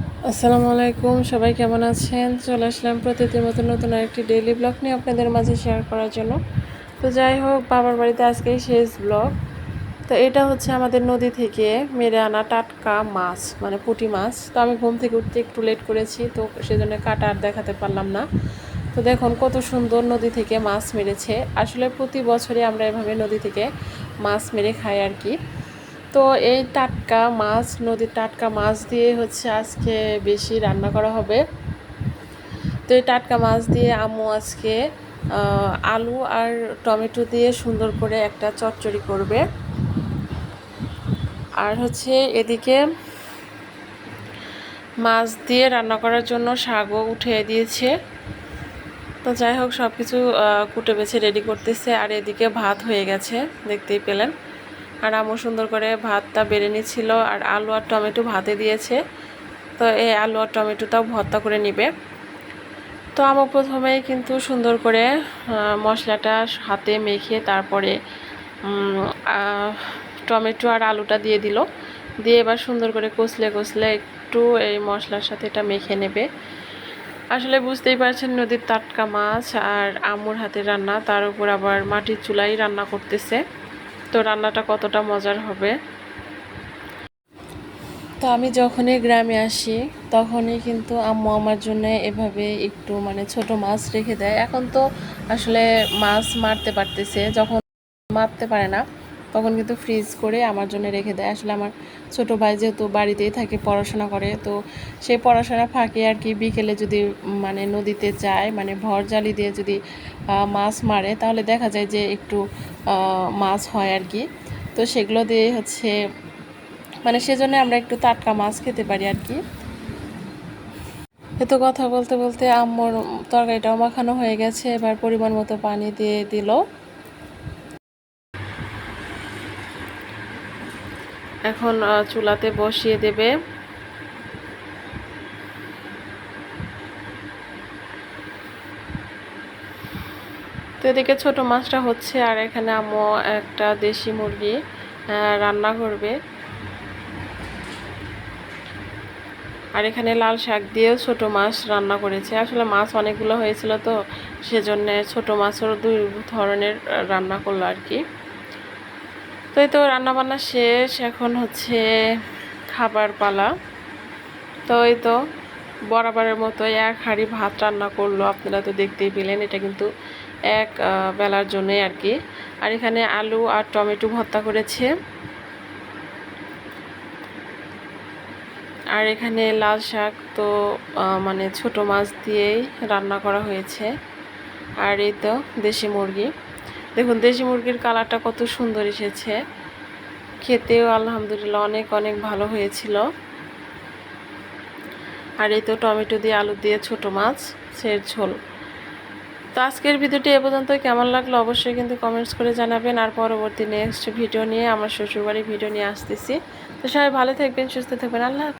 আসসালামু আলাইকুম, সবাই কেমন আছেন? চলে আসলাম প্রতিদিন মতো নতুন আরেকটি ডেইলি ব্লগ নিয়ে আপনাদের মাঝে শেয়ার করার জন্য। তো যাই হোক, বাবার বাড়িতে আজকেই শেষ ব্লগ তো এটা হচ্ছে আমাদের নদী থেকে মেরে আনা টাটকা মাছ মানে পুঁটি মাছ। তো আমি ঘুম থেকে উঠতে একটু লেট করেছি, তো সেজন্য কাটা আর দেখাতে পারলাম না। তো দেখুন কত সুন্দর নদী থেকে মাছ মেরেছে। আসলে প্রতি বছরই আমরা এভাবে নদী থেকে মাছ মেরে খাই আর কি। তো এই টাটকা মাছ, নদীর টাটকা মাছ দিয়ে হচ্ছে আজকে বেশি রান্না করা হবে। তো এই টাটকা মাছ দিয়ে আম্মু আজকে আলু আর টমেটো দিয়ে সুন্দর করে একটা চচ্চড়ি করবে। আর হচ্ছে এদিকে মাছ দিয়ে রান্না করার জন্য শাকও উঠিয়ে দিয়েছে। তো যাই হোক সব কিছু কুটে বেছে রেডি করতেছে। আর এদিকে ভাত হয়ে গেছে, দেখতেই পেলেন। আর আম্মু সুন্দর করে ভাতটা বেড়ে নিচ্ছিল আর আলু আর টমেটো ভাতে দিয়েছে। তো এই আলু আর টমেটোটাও ভর্তা করে নিবে। তো আম্মু প্রথমেই কিন্তু সুন্দর করে মশলাটা হাতে মেখে তারপরে টমেটো আর আলুটা দিয়ে দিল। দিয়ে এবার সুন্দর করে কষলে কষলে একটু এই মশলার সাথে এটা মেখে নেবে। আসলে বুঝতেই পারছেন নদীর টাটকা মাছ আর আমুর হাতের রান্না, তার উপর আবার মাটির চুলাই রান্না করতেছে। তো রান্নাটা কতটা মজার হবে? তো আমি যখনই গ্রামে আসি, তখনই কিন্তু আম্মু আমার জন্য এভাবে একটু মানে ছোট মাছ রেখে দেয়। এখন তো আসলে মাছ মারতে পারতেছে, যখন মারতে পারে না। তখন কিন্তু ফ্রিজ করে আমার জন্য রেখে দেয়। আসলে আমার ছোট ভাই যেহেতু বাড়িতেই থাকে, পড়াশোনা করে, তো সেই পড়াশোনা ফাঁকে আর কি বিকেলে যদি মানে নদীতে যায় মানে ভর জালি দিয়ে যদি মাছ মারে, তাহলে দেখা যায় যে একটু মাছ হয় আর কি। তো সেগুলো দিয়ে হচ্ছে মানে সেজন্য আমরা একটু টাটকা মাছ খেতে পারি আর কি। এতো কথা বলতে বলতে আম্মুর তরকারিটাও মাখানো হয়ে গেছে, এবার পরিমাণ মতো পানি দিয়ে দিল। এখন চুলাতে বসিয়ে দেবে। তো এদিকে ছোট মাছটা হচ্ছে, আর এখানে আম্মু একটা দেশি মুরগি রান্না করবে। আর এখানে লাল শাক দিয়েও ছোট মাছ রান্না করেছে। আসলে মাছ অনেকগুলো হয়েছিল তো, সেজন্য ছোট মাছেরও দুই ধরনের রান্না করল আর কি। তো এই তো রান্নাবান্না শেষ, এখন হচ্ছে খাবার পালা। তো এই তো বরাবরের মতো এক হাঁড়ি ভাত রান্না করল, আপনারা তো দেখতেই পেলেন, এটা কিন্তু এক বেলার জন্যই আর কি। আর এখানে আলু আর টমেটো ভর্তা করেছে। আর এখানে লাল শাক তো মানে ছোট মাছ দিয়েই রান্না করা হয়েছে। আর এই তো দেশি মুরগি। দেখুন, দেশি মুরগির কালারটা কত সুন্দর এসেছে। খেতেও আলহামদুলিল্লাহ অনেক অনেক ভালো হয়েছিল। আর এই তো টমেটো দিয়ে আলু দিয়ে ছোট মাছ, সের ঝোল। তো আজকের ভিডিওটি এ পর্যন্ত কেমন লাগল অবশ্যই কিন্তু কমেন্টস করে জানাবেন। আর পরবর্তী নেক্সট ভিডিও নিয়ে, আমার শ্বশুরবাড়ির ভিডিও নিয়ে আসতেছি। তো সবাই ভালো থাকবেন, সুস্থ থাকবেন। আল্লাহ।